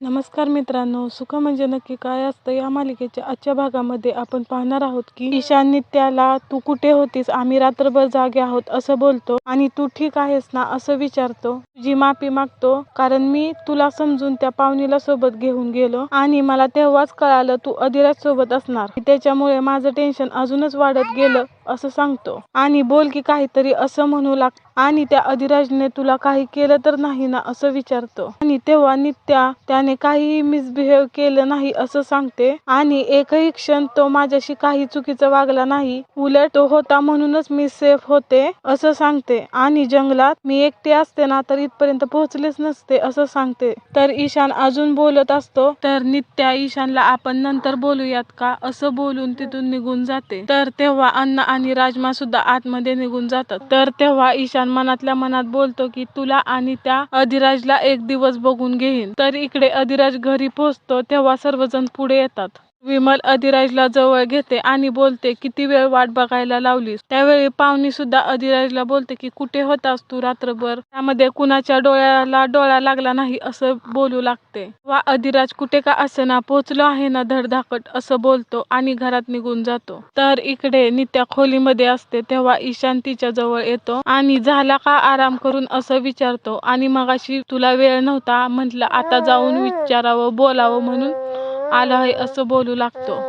नमस्कार मित्रांनो सुख म्हणजे नक्की काय असतं या मालिकेच्या आजच्या भागामध्ये आपण पाहणार आहोत की ईशान त्याला तू कुठे होतीस? आम्ही रात्रभर जागे आहोत असं बोलतो आणि तू ठीक आहेस ना? असं विचारतो. तुझी माफी मागतो कारण मी तुला समजून त्या पाहुणीला सोबत घेऊन गेलो आणि मला तेव्हाच कळालं तू अधिराज सोबत असणार. त्याच्यामुळे माझं टेन्शन अजूनच वाढत गेलं. असं सांगतो. आणि बोल की काहीतरी असं म्हणू लाग. आणि त्या अधिराजने तुला काही केलं तर नाही ना असं विचारतो. आणि तेव्हा नित्या त्याने काहीही मिसबिहेव केलं नाही असं सांगते. आणि एकही क्षण तो माझ्याशी काही चुकीचं वागला नाही. उलट तो होता म्हणूनच मी सेफ होते असं सांगते. आणि जंगलात मी एकटे असते ना तर इथपर्यंत पोहोचलेच नसते असं सांगते. तर ईशान अजून बोलत असतो तर नित्या ईशानला आपण नंतर बोलूयात का? असं बोलून तिथून निघून जाते. तर तेव्हा अण्णा आणि राजमा सुद्धा आतमध्ये निघून जातात. तर तेव्हा ईशान मनातल्या मनात बोलतो की तुला आणि त्या अधिराजला एक दिवस बघून घेईन. तर इकडे अधिराज घरी पोहोचतो तेव्हा सर्वजण पुढे येतात. विमल अधिराजला जवळ घेते आणि बोलते किती वेळ वाट बघायला लावलीस. त्यावेळी पाहुणी सुद्धा अधिराजला बोलते की कुठे होतास तू रात्रभर? त्यामध्ये कुणाच्या डोळ्याला डोळा लागला नाही असं बोलू लागते. वा अधिराज कुठे का असेना? पोचलो आहे ना धडधाकट असं बोलतो आणि घरात निघून जातो. तर इकडे नित्या खोलीमध्ये असते तेव्हा ईशान तिच्या जवळ येतो आणि झाला का आराम करून? असं विचारतो आणि मगाशी तुला वेळ नव्हता? म्हटलं आता जाऊन विचारावं बोलावं म्हणून आलं आहे असं बोलू लागतो.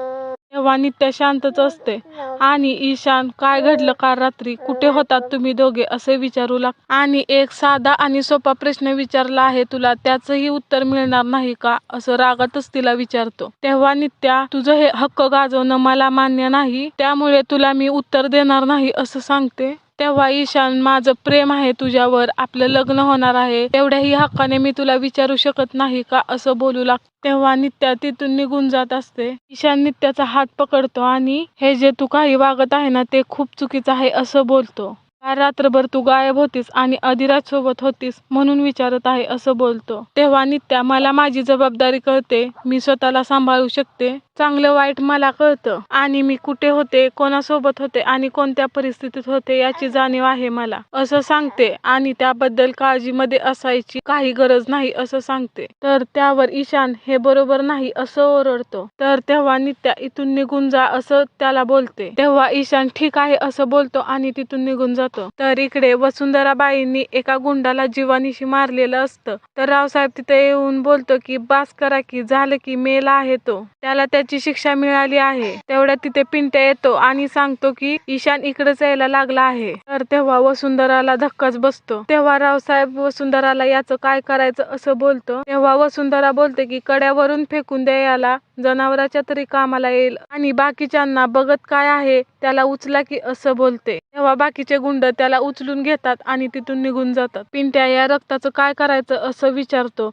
तेव्हा नित्या शांतच असते. आणि ईशान काय घडलं? काल रात्री कुठे होतात तुम्ही दोघे? असे विचारू लाग आणि एक साधा आणि सोपा प्रश्न विचारला आहे तुला त्याचंही उत्तर मिळणार नाही का? असं रागातच तिला विचारतो. तेव्हा नित्या तुझं हे हक्क गाजवणं मला मान्य नाही त्यामुळे तुला मी उत्तर देणार नाही असं सांगते. तेव्हा ईशान माझं प्रेम आहे तुझ्यावर आपलं लग्न होणार आहे. तेवढ्याही हक्काने मी तुला विचारू शकत नाही का असं बोलू लाग. तेव्हा नित्या तिथून निघून जात असते. ईशान नित्याचा हात पकडतो आणि हे जे तू काही वागत आहे ना ते खूप चुकीचं आहे असं बोलतो. काल रात्रभर तू गायब होतीस आणि अधिराज सोबत होतीस म्हणून विचारत आहे असं बोलतो. तेव्हा नित्या मला माझी जबाबदारी कळते. मी स्वतःला सांभाळू शकते. चांगलं वाईट मला कळतं. आणि मी कुठे होते कोणासोबत होते आणि कोणत्या परिस्थितीत होते याची जाणीव आहे मला. असं सांगते आणि त्याबद्दल काळजीमध्ये असायची काही गरज नाही असं सांगते. तर त्यावर ईशान हे बरोबर नाही असं ओरडतो. तर तेव्हा नित्या इथून निघून जा असं त्याला बोलते. तेव्हा ईशान ठीक आहे असं बोलतो आणि तिथून निघून जातो. तर इकडे वसुंधराबाईंनी एका गुंडाला जीवानीशी मारलेलं असतं. तर रावसाहेब तिथे येऊन बोलतो की बास करा की झालं की मेला आहे तो. त्याला त्याची शिक्षा मिळाली आहे तेवढ्यात तिथे पिंट्या येतो आणि सांगतो की ईशान इकडेच यायला लागला आहे. तर तेव्हा वसुंधराला धक्काच बसतो. तेव्हा रावसाहेब वसुंधराला याचं काय करायचं असं बोलतो. तेव्हा वसुंधरा बोलते की कड्यावरून फेकून द्या याला. जनावराच्या तरी कामाला येईल. आणि बाकीच्यांना बघत काय आहे त्याला उचला की असं बोलते. तेव्हा बाकीचे गुंड त्याला उचलून घेतात आणि तिथून निघून जातात. पिंट्या या रक्ताचं काय करायचं असं विचारतो.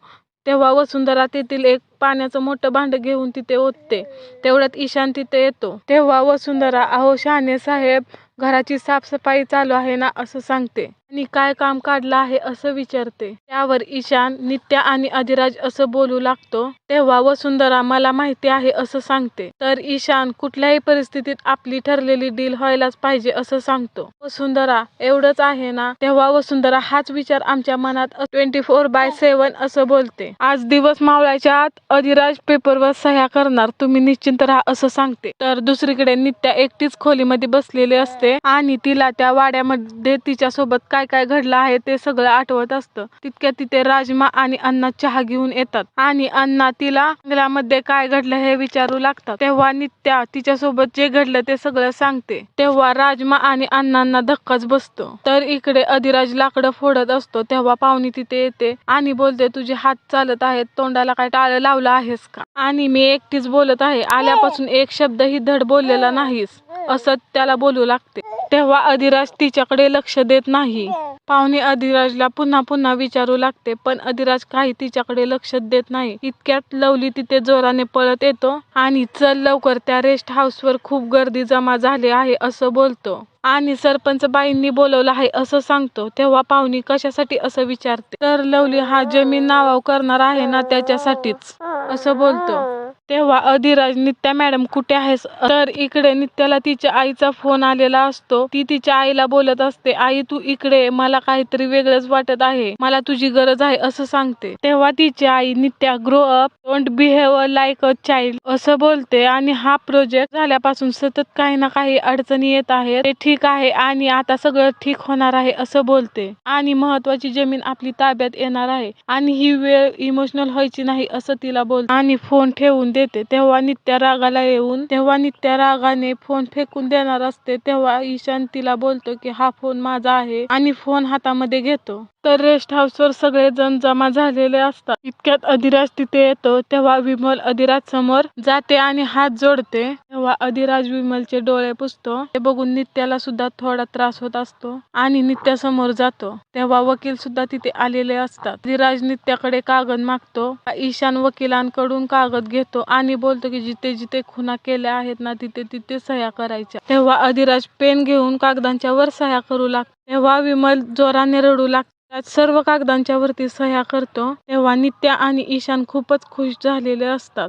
तेव्हा वसुंधरा तेथील एक पाण्याचं मोठं भांड घेऊन तिथे ओतते. तेवढ्यात ईशान तिथे येतो. तेव्हा वसुंधरा अहो शहाणे साहेब घराची साफसफाई चालू आहे ना? असं सांगते. आणि काय काम काढलं आहे असं विचारते. त्यावर ईशान नित्या आणि अधिराज असं बोलू लागतो तेव्हा वसुंधरा मला माहिती आहे असं सांगते. तर ईशान कुठल्याही परिस्थितीत आपली ठरलेली डील व्हायलाच पाहिजे असं सांगतो. वसुंधरा एवढंच आहे ना? तेव्हा वसुंधरा हाच विचार आमच्या मनात ट्वेंटी फोर बाय सेवन असं बोलते. आज दिवस मावळाच्या आत अधिराज पेपरवर सह्या करणार तुम्ही निश्चिंत राहा असं सांगते. तर दुसरीकडे नित्या एकटीच खोलीमध्ये बसलेली असते आणि तिला त्या वाड्यामध्ये तिच्या सोबत काय काय घडलं आहे ते सगळं आठवत असतं. तितक्या तिथे राजमा आणि अण्णा चहा घेऊन येतात. आणि अण्णा तिला जंगलामध्ये काय घडलं हे विचारू लागतात. तेव्हा नित्या तिच्यासोबत जे घडलं ते सगळं सांगते. तेव्हा राजमा आणि अण्णांना धक्काच बसतो. तर इकडे अधिराज लाकडं फोडत असतो. तेव्हा पाहुणी तिथे येते आणि बोलते तुझे हात चालत आहेत. तोंडाला काय टाळं लावलं आहेस का? आणि मी एकटीच बोलत आहे. आल्यापासून एक शब्दही धड बोललेला नाहीस. असं त्याला बोलू लागते. तेव्हा अधिराज तिच्याकडे लक्ष देत नाही. पाहुणे अधिराजला पुन्हा पुन्हा विचारू लागते पण अधिराज काही तिच्याकडे लक्ष देत नाही. इतक्यात लवली तिथे जोराने पळत येतो आणि चल लवकर त्या रेस्ट हाऊसवर खूप गर्दी जमा झाली आहे असं बोलतो. आणि सरपंच बाईंनी बोलवलं आहे असं सांगतो. तेव्हा पाहुणी कशासाठी असं विचारते? तर लवली हा जमीन नावाव करणार आहे ना त्याच्यासाठीच असं बोलतो. तेव्हा अधिराज नित्या मॅडम कुठे आहेस? तर इकडे नित्याला तिच्या आईचा फोन आलेला असतो. ती तिच्या आईला बोलत असते आई तू इकडे मला काहीतरी वेगळंच वाटत आहे. मला तुझी गरज आहे असं सांगते. तेव्हा तिची आई Nitya grow up don't behave like a child असं बोलते. आणि हा प्रोजेक्ट झाल्यापासून सतत काही ना काही अडचणी येत आहेत. ते ठीक आहे आणि आता सगळं ठीक होणार आहे असं बोलते. आणि महत्वाची जमीन आपली ताब्यात येणार आहे. आणि ही वेळ इमोशनल व्हायची नाही असं तिला बोल आणि फोन ठेवून देते. तेव्हा नित्या रागाला येऊन तेव्हा नित्या रागाने फोन फेकून देणार असते. तेव्हा ईशान तिला बोलतो की हा फोन माझा आहे आणि फोन हातामध्ये घेतो. तर रेस्ट हाऊसवर सगळे जण जमा झालेले असतात. इतक्यात अधिराज तिथे येतो. तेव्हा विमल अधिराज समोर जाते आणि हात जोडते. तेव्हा अधिराज विमलचे डोळे पुसतो. ते बघून नित्याला सुद्धा थोडा त्रास होत असतो आणि नित्या समोर जातो. तेव्हा वकील सुद्धा तिथे आलेले असतात. अधिराज नित्याकडे कागद मागतो. ईशान वकिलांकडून कागद घेतो आणि बोलतो की जिथे जिथे खुना केल्या आहेत ना तिथे तिथे सह्या करायच्या. तेव्हा अधिराज पेन घेऊन कागदांच्या वर सह्या करू लागतो. तेव्हा विमल जोराने रडू लागतो. सर्व कागदांच्या वरती सह्या करतो. तेव्हा नित्या आणि ईशान खूपच खुश झालेले असतात.